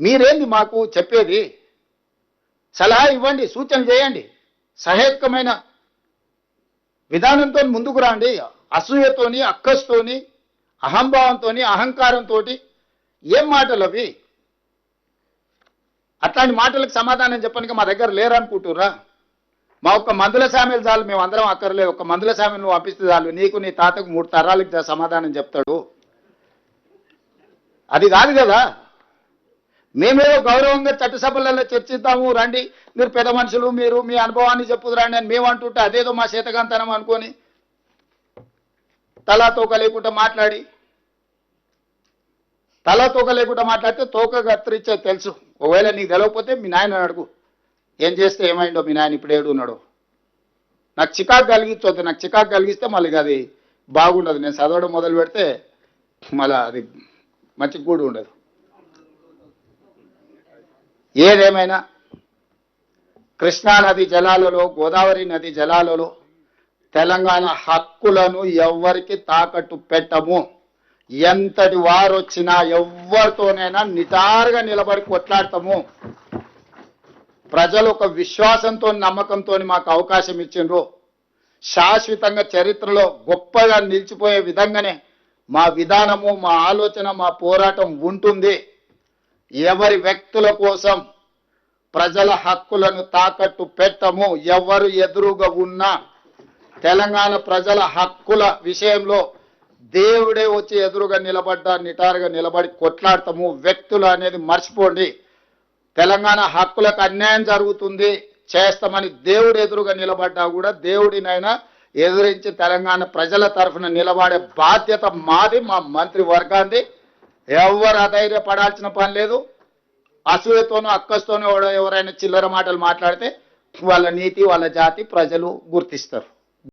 మీరేంది మాకు చెప్పేది? సలహా ఇవ్వండి సూచన చేయండి. సహేతుకమైన విధానంతో ముందుకు రండి. అసూయతోని అక్కస్తోని అహంభావంతోని అహంకారంతో ఏం మాటలు అవి? అట్లాంటి మాటలకు సమాధానం చెప్పడానికి మా దగ్గర లేరనుకుంటురా మా ఒక్క మందుల సామెలు చాలు మేము అందరం అక్కర్లేదు ఒక మందుల సామెలు నువ్వు పంపిస్తే చాలు. నీకు నీ తాతకు మూడు తరాలకు సమాధానం చెప్తాడు. అది కాదు కదా? మేమేదో గౌరవంగా చట్టసభలలో చర్చిద్దాము రండి. మీరు పెద్ద మనుషులు మీరు మీ అనుభవాన్ని చెప్పుదు రండి అని మేము అంటుంటే అదేదో మా శీతకాంతనం అనుకొని తలా తోక లేకుండా మాట్లాడి తల తోక లేకుండా మాట్లాడితే తోక కత్తిరించే తెలుసు. ఒకవేళ నీకు తెలియకపోతే మీ నాయన అడుగు. ఏం చేస్తే ఏమైందో మీ నాయన ఇప్పుడు ఏడు ఉన్నాడు. నాకు చికాకు కలిగించొద్దు. నాకు చికాకు కలిగిస్తే మళ్ళీ అది బాగుండదు. నేను చదవడం మొదలు పెడితే మళ్ళీ అది మంచి కూడా ఉండదు. ఏదేమైనా కృష్ణా నది జలాలలో గోదావరి నది జలాలలో తెలంగాణ హక్కులను ఎవరికి తాకట్టు పెట్టము. ఎంతటి వారు వచ్చినా ఎవరితోనైనా నిటారుగా నిలబడి కొట్లాడతాము. ప్రజలు ఒక విశ్వాసంతో నమ్మకంతో మాకు అవకాశం ఇచ్చిండ్రు. శాశ్వతంగా చరిత్రలో గొప్పగా నిలిచిపోయే విధంగానే మా విధానము మా ఆలోచన మా పోరాటం ఉంటుంది. ఎవరి వ్యక్తుల కోసం ప్రజల హక్కులను తాకట్టు పెట్టము ఎవరు ఎదురుగా ఉన్నా తెలంగాణ ప్రజల హక్కుల విషయంలో దేవుడే వచ్చి ఎదురుగా నిలబడ్డా నిటారుగా నిలబడి కొట్లాడతాము. వ్యక్తులు అనేది మర్చిపోండి. తెలంగాణ హక్కులకు అన్యాయం జరుగుతుంది. చేస్తామని దేవుడు ఎదురుగా నిలబడ్డా కూడా దేవుడినైనా ఎదురించి తెలంగాణ ప్రజల తరఫున నిలబడే బాధ్యత మాది మా మంత్రి వర్గాంది ఎవరు అధైర్యపడాల్సిన పని లేదు. అసూయతోనూ అక్కస్తోనూ ఎవరైనా చిల్లర మాటలు మాట్లాడితే వాళ్ళ నీతి వాళ్ళ జాతి ప్రజలు గుర్తిస్తారు.